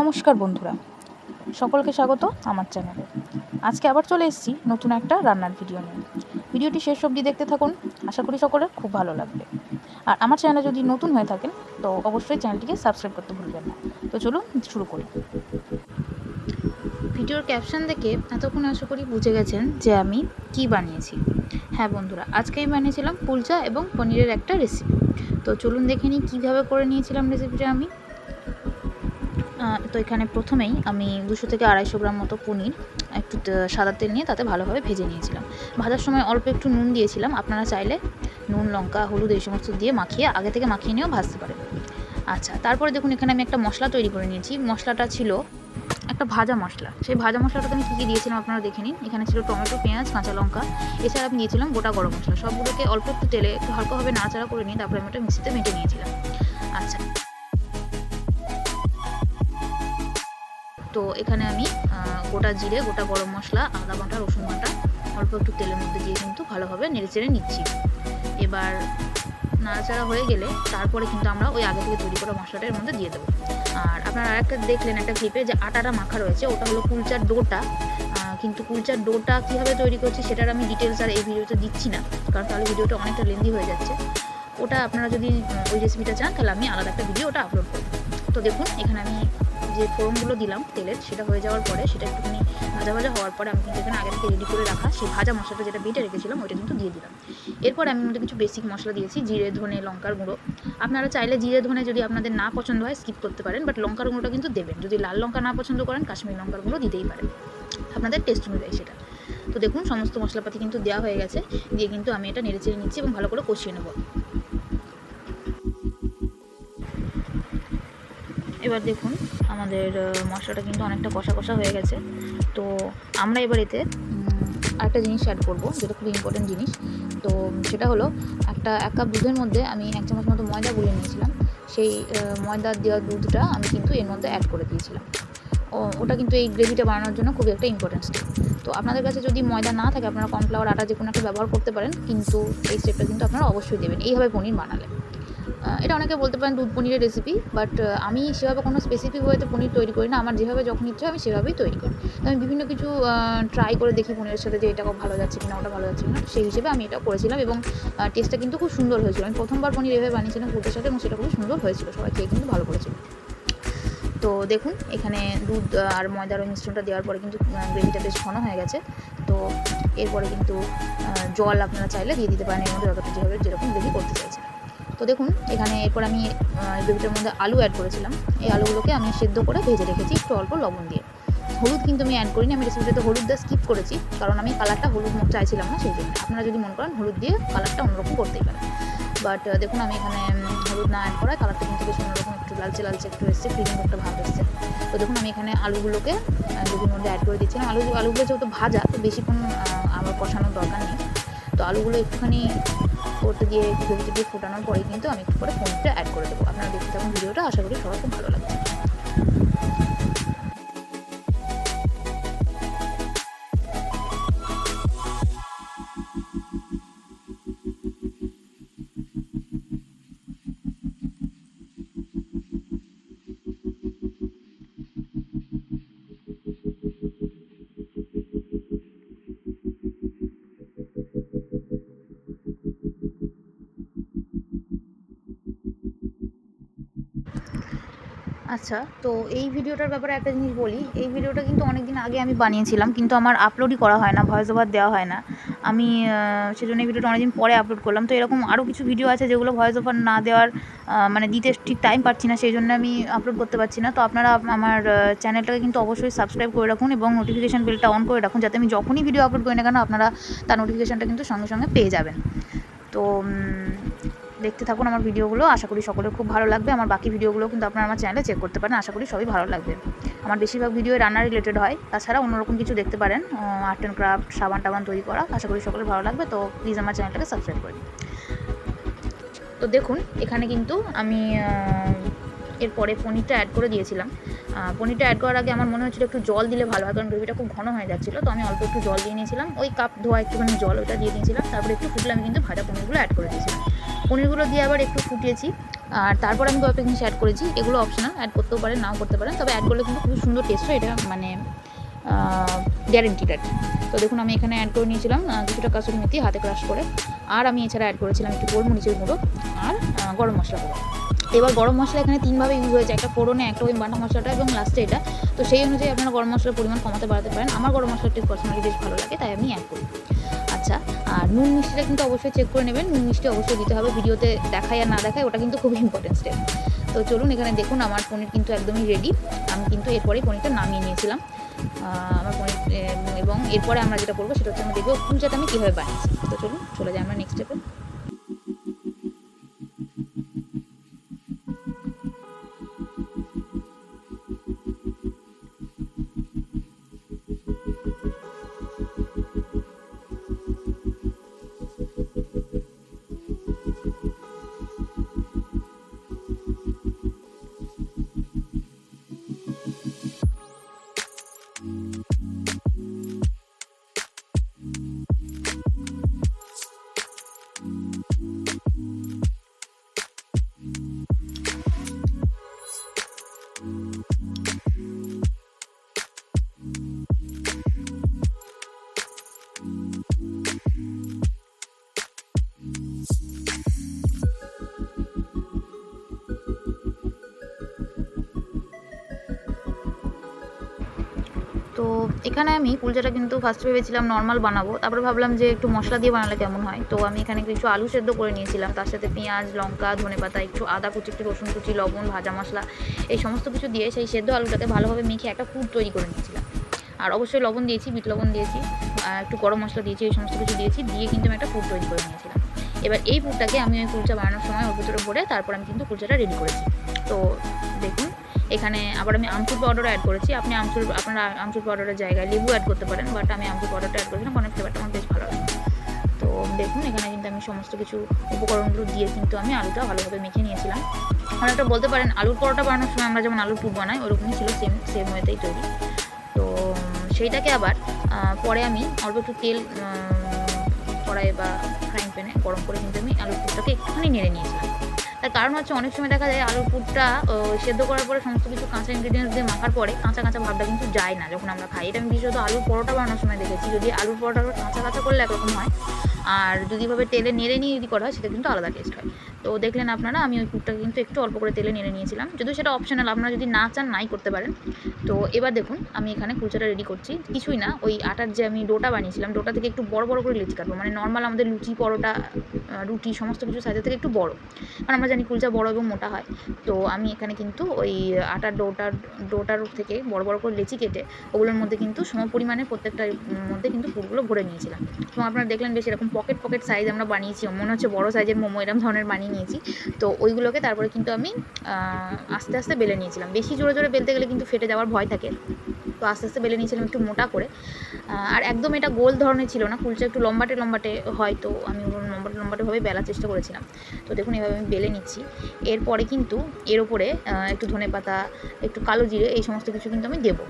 নমস্কার বন্ধুরা, সকলকে স্বাগত আমার চ্যানেলে। আজকে আবার চলে এসেছি নতুন একটা রান্নার ভিডিও নিয়ে। ভিডিওটি শেষ অবধি দেখতে থাকুন, আশা করি সকলের খুব ভালো লাগবে। আর আমার চ্যানেলে যদি নতুন হয়ে থাকেন, তো অবশ্যই চ্যানেলটিকে সাবস্ক্রাইব করতে ভুলবেন না। তো চলুন শুরু করি। ভিডিওর ক্যাপশন দেখে এতক্ষণ আশা করি বুঝে গেছেন যে আমি কি বানিয়েছি। হ্যাঁ বন্ধুরা, আজকে আমি বানিয়েছিলাম কুলচা এবং পনিরের একটা রেসিপি তো চলুন দেখে নিই কীভাবে করে নিয়েছিলাম রেসিপিটা আমি। তো এখানে প্রথমেই আমি দুশো থেকে আড়াইশো গ্রাম মতো পনির, একটু সাদা তেল নিয়ে তাতে ভালোভাবে ভেজে নিয়েছিলাম। ভাজার সময় অল্প একটু নুন দিয়েছিলাম, আপনারা চাইলে নুন, লঙ্কা, হলুদ এই সমস্ত দিয়ে মাখিয়ে আগে থেকে মাখিয়ে নিয়েও ভাজতে পারেন। আচ্ছা তারপরে দেখুন এখানে আমি একটা মশলা তৈরি করে নিয়েছি। মশলাটা ছিল একটা ভাজা মশলা। সেই ভাজা মশলাটাতে আমি কী কী দিয়েছিলাম আপনারা দেখে নিন। এখানে ছিল টমেটো, পেঁয়াজ, কাঁচা লঙ্কা। এছাড়া আমি দিয়েছিলাম গোটা গরম মশলা। সবগুলোকে অল্প একটু তেলে একটু হালকাভাবে নাড়াচাড়া করে নিয়ে তারপরে আমি ওটা মিক্সিতে মেটে নিয়েছিলাম। আচ্ছা তো এখানে আমি গোটা জিরে, গোটা গরম মশলা, আদা বাটা, রসুন বাটা, অল্প একটু তেলের মধ্যে দিয়ে কিন্তু ভালোভাবে নেড়ে চেড়ে নিচ্ছি। এবার নাড়াচাড়া হয়ে গেলে তারপরে কিন্তু আমরা ওই আগে থেকে তৈরি করা মশলাটা এর মধ্যে দিয়ে দেবো। আর আপনারা আরেকটা দেখলেন একটা ক্লিপে যে আটাটা মাখা রয়েছে, ওটা হলো কুলচার ডোটা। কিন্তু কুলচার ডোটা কীভাবে তৈরি করছি সেটার আমি ডিটেলস আর এই ভিডিওতে দিচ্ছি না, কারণ তাহলে ভিডিওটা অনেকটা লেন্দি হয়ে যাচ্ছে। ওটা আপনারা যদি ওই রেসিপিটা চান, তাহলে আমি আলাদা একটা ভিডিও ওটা আপলোড করব। তো দেখুন, এখানে আমি যে ফোড়নগুলো দিলাম তেলের সেটা হয়ে যাওয়ার পরে সেটা একটুখানি ভাজা ভাজা হওয়ার পরে আমি কিন্তু এখানে আগে থেকে রেডি করে রাখা সেই ভাজা মশলাটা যেটা বেটে রেখেছিলাম, ওইটা কিন্তু দিয়ে দিলাম। এরপর আমি মধ্যে কিছু বেসিক মশলা দিয়েছি, জিরে, ধনে, লঙ্কার গুঁড়ো। আপনারা চাইলে জিরে, ধনে যদি আপনাদের না পছন্দ হয় স্কিপ করতে পারেন বাট লঙ্কার গুঁড়োটা কিন্তু দেবেন। যদি লাল লঙ্কা না পছন্দ করেন, কাশ্মীর লঙ্কার গুঁড়ো দিতেই পারেন। আপনাদের টেস্ট অনুযায়ী সেটা। তো দেখুন, সমস্ত মশলাপাতি কিন্তু দেওয়া হয়ে গেছে। দিয়ে কিন্তু আমি এটা নেড়ে চেড়ে নিচ্ছি এবং ভালো করে কষিয়ে নেব। এবার দেখুন, আমাদের মশলাটা কিন্তু অনেকটা কষা কষা হয়ে গেছে। তো আমরা এবার এতে আরেকটা জিনিস অ্যাড করব, যেটা খুব ইম্পর্টেন্ট জিনিস। তো সেটা হলো, একটা, এক কাপ দুধের মধ্যে আমি এক চামচ মতো ময়দা গুলিয়ে নিয়েছিলাম। সেই ময়দা দেওয়া দুধটা আমি কিন্তু এর মধ্যে অ্যাড করে দিয়েছিলাম। ও, ওটা কিন্তু এই গ্রেভিটা বানানোর জন্য খুবই একটা ইম্পর্টেন্ট স্টেপ তো আপনাদের কাছে যদি ময়দা না থাকে, আপনারা কর্নফ্লাওয়ার আটা যে কোনো একটা ব্যবহার করতে পারেন, কিন্তু এই স্টেপটা কিন্তু আপনারা অবশ্যই দেবেন। এইভাবে পনির বানালে। এটা অনেকে বলতে পারেন দুধ পনিরের রেসিপি বাট আমি সেভাবে কোনো স্পেসিফিক ওয়েতে পনির তৈরি করি না। আমার যেভাবে যখন ইচ্ছে আমি সেভাবেই তৈরি করি। তো আমি বিভিন্ন কিছু ট্রাই করে দেখি পনিরের সাথে যে এটা ভালো যাচ্ছে কিনা, ওটা ভালো যাচ্ছে কিনা। সেই হিসেবে আমি এটা করেছিলাম এবং টেস্টটা কিন্তু খুব সুন্দর হয়েছিল। আমি প্রথমবার পনির এভাবে বানিয়েছিলাম ফুটের সাথে এবং সেটা খুব সুন্দর হয়েছিল। সবাই খেয়ে কিন্তু ভালো করেছিল। তো দেখুন, এখানে দুধ আর ময়দার ওই মিশ্রণটা দেওয়ার পরে কিন্তু গ্রেভিটা বেশ ঘন হয়ে গেছে। তো এরপরে কিন্তু জল আপনারা চাইলে দিয়ে দিতে পারেন। এর মধ্যে যতটা যেভাবে, যেরকম গ্রেভি করতে চাইছেন। দেখুন, এখানে এরপর আমি গ্রেভিটার মধ্যে আলু অ্যাড করেছিলাম। এই আলুগুলোকে আমি সেদ্ধ করে ভেজে রেখেছি একটু অল্প লবণ দিয়ে। হলুদ কিন্তু আমি অ্যাড করিনি, আমি রেসিপিটাতে হলুদ দিয়ে স্কিপ করেছি, কারণ আমি কালারটা হলুদ মুখ চাইছিলাম না সেই জন্য আপনারা যদি মনে করেন হলুদ দিয়ে কালারটা অন্যরকম করতেই পারেন। বাট দেখুন, আমি এখানে হলুদ না অ্যাড করায় কালারটা কিন্তু বেশ অন্যরকম একটু লালচে লালচে একটু এসছে ক্রিমিং একটা ভাব এসছে। তো দেখুন, আমি এখানে আলুগুলোকে গ্রেভির মধ্যে অ্যাড করে দিচ্ছিলাম। আলু আলুগুলো যেহেতু ভাজা, তো বেশিক্ষণ আমার কষানোর দরকার নেই। তো আলুগুলো একটুখানি করতে দিয়ে গ্রেভিতে দিয়ে ফোটানোর পরে কিন্তু আমি একটু করে পনিরটা অ্যাড করে দেবো। আপনারা দেখতে থাকুন ভিডিওটা, আশা করি সবার খুব ভালো লাগবে। আচ্ছা তো এই ভিডিওটার ব্যাপারে একটা জিনিস বলি। এই ভিডিওটা কিন্তু অনেক দিন আগে আমি বানিয়েছিলাম, কিন্তু আমার আপলোডই করা হয় না ভয়েস ওভার দেওয়া হয় না। আমি সেজন্য এই ভিডিওটা অনেকদিন পরে আপলোড করলাম। তো এরকম আরও কিছু ভিডিও আছে যেগুলো ভয়েস ওভার না দেওয়ার মানে দিতে ঠিক টাইম পাচ্ছি না সেই জন্য আমি আপলোড করতে পারছি না। তো আপনারা আমার চ্যানেলটাকে কিন্তু অবশ্যই সাবস্ক্রাইব করে রাখুন এবং নোটিফিকেশান বেলটা অন করে রাখুন, যাতে আমি যখনই ভিডিও আপলোড করি না কেন, আপনারা তার নোটিফিকেশানটা কিন্তু সঙ্গে সঙ্গে পেয়ে যাবেন। তো দেখতে থাকুন আমার ভিডিওগুলো। আশা করি সকলের খুব ভালো লাগবে। আমার বাকি ভিডিওগুলো কিন্তু আপনারা আমার চ্যানেলে চেক করতে পারেন। আশা করি সবই ভালো লাগবে। আমার বেশিরভাগ ভিডিও রান্না রিলেটেড হয়। তাছাড়া অন্যরকম কিছু দেখতে পারেন। আর্ট অ্যান্ড ক্রাফট সাবান টাবান তৈরি করা। আশা করি সকলের ভালো লাগবে। তো প্লিজ আমার চ্যানেলটাকে সাবস্ক্রাইব করে তো দেখুন, এখানে কিন্তু আমি এরপরে পনিরটা অ্যাড করে দিয়েছিলাম। পনিরটা অ্যাড করার আগে আমার মনে হচ্ছিল একটু জল দিলে ভালো হয়। কারণ গ্রেভিটা খুব ঘন হয়ে যাচ্ছিল। তো আমি অল্প একটু জল দিয়ে নিয়েছিলাম। ওই কাপ ধোয়া একটুখানি জল ওটা দিয়ে দিয়েছিলাম। তারপরে একটু ফুটলে আমি কিন্তু ভাজা পনিরগুলো অ্যাড করে দিয়েছিলাম। পনিরগুলো দিয়ে আবার একটু ফুটিয়েছি। আর তারপর আমি কয়েকটা জিনিস অ্যাড করেছি। এগুলো অপশনাল অ্যাড করতেও পারেন, নাও করতে পারেন। তবে অ্যাড করলে কিন্তু খুবই সুন্দর টেস্ট হয়। এটা মানে গ্যারেন্টিড আর। তো দেখুন, আমি এখানে অ্যাড করে নিয়েছিলাম কিছুটা কাসুরি মেথি হাতে ক্রাশ করে। আর আমি এছাড়া অ্যাড করেছিলাম একটু গোলমরিচের গুঁড়ো আর গরম মশলা গুঁড়ো। এবার গরম মশলা এখানে তিনভাবে ইউজ হয়েছে। একটা ফোড়নে, একটা ওই বাটা মশলাটা এবং লাস্টে এটা। তো সেই অনুযায়ী আপনারা গরম মশলার পরিমাণ কমাতে বাড়াতে পারেন। আমার গরম মশলার টেস্ট পার্সোনালি বেশ ভালো লাগে, তাই আমি অ্যাড করি। আচ্ছা আর নুন মিষ্টিটা কিন্তু অবশ্যই চেক করে নেবেন। নুন মিষ্টি অবশ্যই দিতে হবে। ভিডিওতে দেখায় আর না দেখায় ওটা কিন্তু খুবই ইম্পর্টেন্ট স্টেপ তো চলুন এখানে দেখুন, আমার পনির কিন্তু একদমই রেডি আমি কিন্তু এরপরেই পনিরটা নামিয়ে নিয়েছিলাম। আমার পনির এবং এরপরে আমরা যেটা করব, সেটা হচ্ছে আমরা দেখব কুলচাটা আমি কীভাবে বানিয়েছি তো চলুন, চলে যাই আমরা নেক্সট স্টেপে তো এখানে আমি কুলচাটা কিন্তু ফার্স্ট ভেবেছিলাম নর্মাল বানাবো। তারপরে ভাবলাম যে একটু মশলা দিয়ে বানালে কেমন হয়? তো আমি এখানে কিছু আলু সেদ্ধ করে নিয়েছিলাম। তার সাথে পেঁয়াজ, লঙ্কা ধনেপাতা একটু আদা কুচি, একটু রসুন কুচি, লবণ, ভাজা মশলা, এই সমস্ত কিছু দিয়ে সেই সেদ্ধ আলুটাকে ভালোভাবে মেখে একটা ফুড তৈরি করে নিয়েছিলাম। আর অবশ্যই লবণ দিয়েছি, বিট লবণ দিয়েছি একটু গরম মশলা দিয়েছি, এই সমস্ত কিছু দিয়েছি, দিয়ে কিন্তু আমি একটা ফুড তৈরি করে নিয়েছিলাম। এবার এই ফুডটাকে আমি ওই কুলচা বানানোর সময় ওর ভিতরে ভরে তারপর আমি কিন্তু কুলচাটা রেডি করেছি। তো দেখুন, এখানে আবার আমি আমচুর পাউডারও অ্যাড করেছি। আপনি আমচুর, আপনারা আমচুর পাউডারের জায়গায় লেবু অ্যাড করতে পারেন বাট আমি আমচুর পাউডারটা অ্যাড করেছিলাম কারণ ফ্লেভারটা আমার বেশ ভালো লাগে। তো দেখুন, এখানে কিন্তু আমি সমস্ত কিছু উপকরণগুলো দিয়ে কিন্তু আমি আলুটা ভালোভাবে মেখে নিয়েছিলাম। অনেকটা বলতে পারেন, আলুর পরোটা বানানোর সময় আমরা যেমন আলুর পুর বানাই, ওরকমই ছিল সেম সেম ওয়েতেই তৈরি। তো সেইটাকে আবার পরে আমি অল্প একটু তেল কড়াই বা প্যানে গরম করে কিন্তু আমি আলুর পুরটাকে একটুখানি নেড়ে নিয়েছিলাম। তার কারণ হচ্ছে অনেক সময় দেখা যায় আলুর পুরটা সেদ্ধ করার পরে সমস্ত কিছু কাঁচা ইনগ্রিডিয়েন্টস দিয়ে মাখার পরে কাঁচা কাঁচা ভাবটা কিন্তু যায় না যখন আমরা খাই। এটা আমি বিশেষত আলুর পরোটা বানানোর সময় দেখেছি। যদি আলুর পরোটা কাঁচা কাঁচা করলে একরকম হয়, আর যদি ভাবে তেলে নেড়ে নিয়ে যদি করা হয়, সেটা কিন্তু আলাদা টেস্ট হয়। তো দেখলেন আপনারা, আমি ওই কুকটা কিন্তু একটু অল্প করে তেলে নেড়ে নিয়েছিলাম। যদিও সেটা অপশনাল আপনারা যদি না চান, নাই করতে পারেন। তো এবার দেখুন, আমি এখানে কুলচাটা রেডি করছি। কিছুই না, ওই আটার যে আমি ডোটা বানিয়েছিলাম, ডোটা থেকে একটু বড় বড় করে লেচি কাটবো। মানে নর্মাল আমাদের লুচি, পরোটা রুটি, সমস্ত কিছু সাইজের থেকে একটু বড়। কারণ আমরা জানি কুলচা বড় এবং মোটা হয়। তো আমি এখানে কিন্তু ওই আটার ডোটার ডোটার থেকে বড় বড় করে লেচি কেটে ওগুলোর মধ্যে কিন্তু সম পরিমাণে প্রত্যেকটার মধ্যে কিন্তু পুরগুলো ভরে নিয়েছিলাম। এবং আপনারা দেখলেন বেশ এরকম পকেট পকেট সাইজ আমরা বানিয়েছি। মনে হচ্ছে বড় সাইজের মোমো এরকম ধরনের বানিয়ে নিয়েছি। তো ওইগুলোকে তারপরে কিন্তু আমি আস্তে আস্তে বেলে নিয়েছিলাম। বেশি জোরে জোরে বেলতে গেলে কিন্তু ফেটে যাওয়ার ভয় থাকে। তো আস্তে আস্তে বেলে নিয়েছিলাম একটু মোটা করে। আর একদম এটা গোল ধরনের ছিল না। কুলচা একটু লম্বাটে লম্বাটে হয় তো আমি লম্বাটে লম্বাটেভাবে বেলার চেষ্টা করেছিলাম। তো দেখুন এভাবে আমি বেলে নিচ্ছি। এরপরে কিন্তু এর ওপরে একটু ধনে পাতা একটু কালো জিরে এই সমস্ত কিছু কিন্তু আমি দেবো।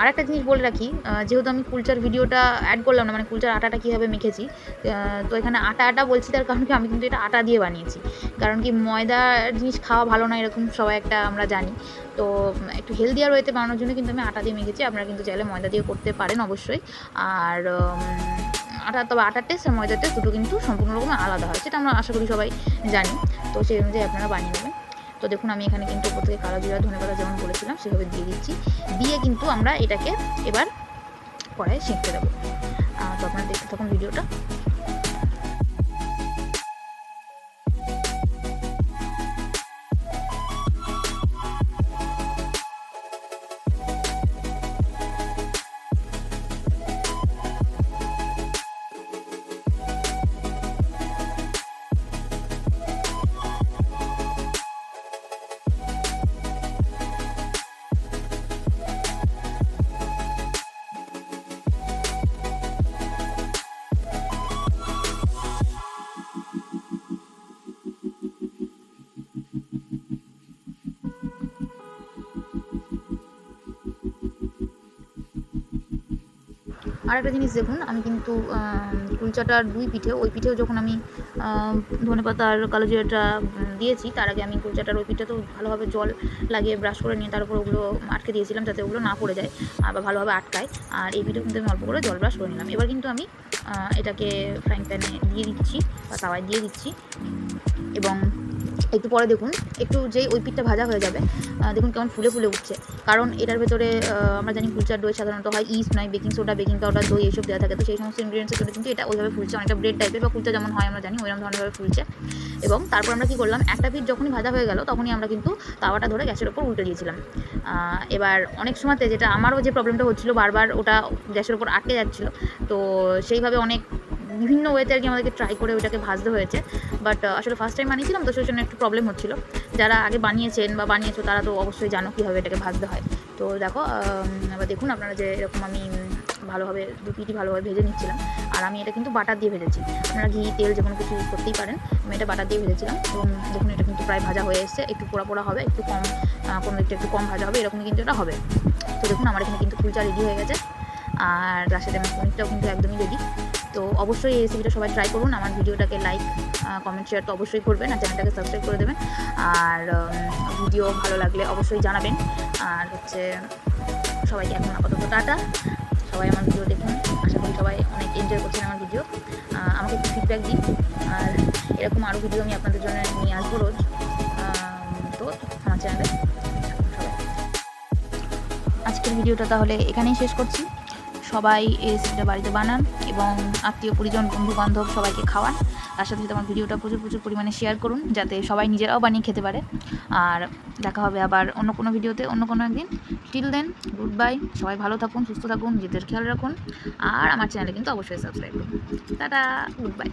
আর একটা জিনিস বলে রাখি যেহেতু আমি কুলচার ভিডিওটা অ্যাড করলাম না মানে কুলচার আটাটা কীভাবে মেখেছি তো এখানে আটা আটা বলছি তার কারণ কি, আমি কিন্তু এটা আটা দিয়ে বানিয়েছি। কারণ কি, ময়দা জিনিস খাওয়া ভালো না এরকম সবাই একটা আমরা জানি। তো একটু হেলদিয়ার ওয়েতে বানানোর জন্য কিন্তু আমি আটা দিয়ে মেখেছি, আপনারা কিন্তু চাইলে ময়দা দিয়ে করতে পারেন অবশ্যই। আর আটা, তবে আটার টেস্ট আর ময়দার টেস্ট দুটো কিন্তু সম্পূর্ণ রকম আলাদা হয়, সেটা আমরা আশা করি সবাই জানি। তো সেই অনুযায়ী আপনারা বানিয়ে নেবেন। তো দেখুন, আমি এখানে কিন্তু উপর থেকে কালো জিরা, ধনে পাতা যেমন বলেছিলাম, সেভাবে দিয়ে দিচ্ছি। দিয়ে কিন্তু আমরা এটাকে এবার কড়াইয়ে সেঁকতে দেবো। তো আপনারা দেখতে থাকুন ভিডিওটা। আর একটা জিনিস দেখুন, আমি কিন্তু কুলচাটার দুই পিঠে, ওই পিঠেও যখন আমি ধনে পাতা আর কালো জিরাটা দিয়েছি, তার আগে আমি কুলচাটার ওই পিঠে তো ভালোভাবে জল লাগিয়ে ব্রাশ করে নিয়ে তার উপর ওগুলো আটকে দিয়েছিলাম, যাতে ওগুলো না পড়ে যায় বা ভালোভাবে আটকায়, আর এই পিঠে কিন্তু আমি অল্প করে জল ব্রাশ করে নিলাম। এবার কিন্তু আমি এটাকে ফ্রাইং প্যানে দিয়ে দিচ্ছি, বা তাওয়ায় দিয়ে দিচ্ছি, এবং একটু পরে দেখুন, একটু যেই ওই পিঠটা ভাজা হয়ে যাবে দেখুন কেমন ফুলে ফুলে উঠছে। কারণ এটার ভেতরে আমরা জানি কুলচার দই সাধারণত হয় ইস্ট নয় বেকিং সোডা, বেকিং পাউডার, দই এইসব দেওয়া থাকে। তো সেই সমস্ত ইনগ্রিডিয়েন্টসের জন্য কিন্তু এটা ওইভাবে ফুলছে, অনেকটা ব্রেড টাইপের বা কুলচা যেমন হয় আমরা জানি, ওইরকম ধরনেরভাবে ফুলছে। এবং তারপর আমরা কী করলাম, একটা পিঠ যখনই ভাজা হয়ে গেল, তখনই আমরা কিন্তু তাওয়াটা ধরে গ্যাসের ওপর উল্টে দিয়েছিলাম। এবার অনেক সময়তে যেটা আমারও যে প্রবলেমটা হচ্ছিল, বারবার ওটা গ্যাসের ওপর আটকে যাচ্ছিল, তো সেইভাবে অনেক বিভিন্ন ওয়েতে আর কি আমাদেরকে ট্রাই করে ওটাকে ভাজতে হয়েছে। বাট আসলে ফার্স্ট টাইম বানিয়েছিলাম তো সেই জন্য একটু প্রবলেম হচ্ছিল। যারা আগে বানিয়েছেন বা বানিয়েছো তারা তো অবশ্যই জানো কীভাবে এটাকে ভাজতে হয়। তো দেখো এবার দেখুন আপনারা যে এরকম আমি ভালোভাবে, দু পিঠি ভালোভাবে ভেজে নিচ্ছিলাম। আর আমি এটা কিন্তু বাটার দিয়ে ভেজেছি। আপনারা ঘি, তেল যে কোনো কিছু ইউজ করতেই পারেন। আমি এটা বাটার দিয়ে ভেজেছিলাম। এবং দেখুন এটা কিন্তু প্রায় ভাজা হয়ে এসছে। একটু পোড়া পোড়া হবে, একটু কম কোনো দিকটা একটু কম ভাজা হবে, এরকমই কিন্তু এটা হবে। তো দেখুন আমার এখানে কিন্তু কুলচা রেডি হয়ে গেছে। আর তার সাথে আমার পনিরটাও কিন্তু একদমই রেডি তো অবশ্যই এই রেসিপিটা সবাই ট্রাই করুন। আমার ভিডিওটাকে লাইক কমেন্ট শেয়ার তো অবশ্যই করবেন আর চ্যানেলটাকে সাবস্ক্রাইব করে দেবেন। আর ভিডিও ভালো লাগলে অবশ্যই জানাবেন। আর হচ্ছে, সবাইকে এখন আপাতত টাটা। সবাই আমার ভিডিও দেখুন। আশা করি সবাই অনেক এনজয় করছেন আমার ভিডিও আমাকে একটু ফিডব্যাক দিন। আর এরকম আরও ভিডিও আমি আপনাদের জন্য নিয়ে আসব রোজ। তো আমার চ্যানেলে আজকের ভিডিওটা তাহলে এখানেই শেষ করছি। সবাই এই রেসিপিটা বাড়িতে বানান এবং আত্মীয় পরিজন বন্ধু বান্ধব সবাইকে খাওয়ান। তার সাথে সাথে আমার ভিডিওটা প্রচুর প্রচুর পরিমাণে শেয়ার করুন যাতে সবাই নিজেরাও বানিয়ে খেতে পারে। আর দেখা হবে আবার অন্য কোনো ভিডিওতে, অন্য কোনো একদিন। টিল দেন গুড বাই সবাই ভালো থাকুন, সুস্থ থাকুন, নিজেদের খেয়াল রাখুন। আর আমার চ্যানেলে কিন্তু অবশ্যই সাবস্ক্রাইব করুন। Tata good bye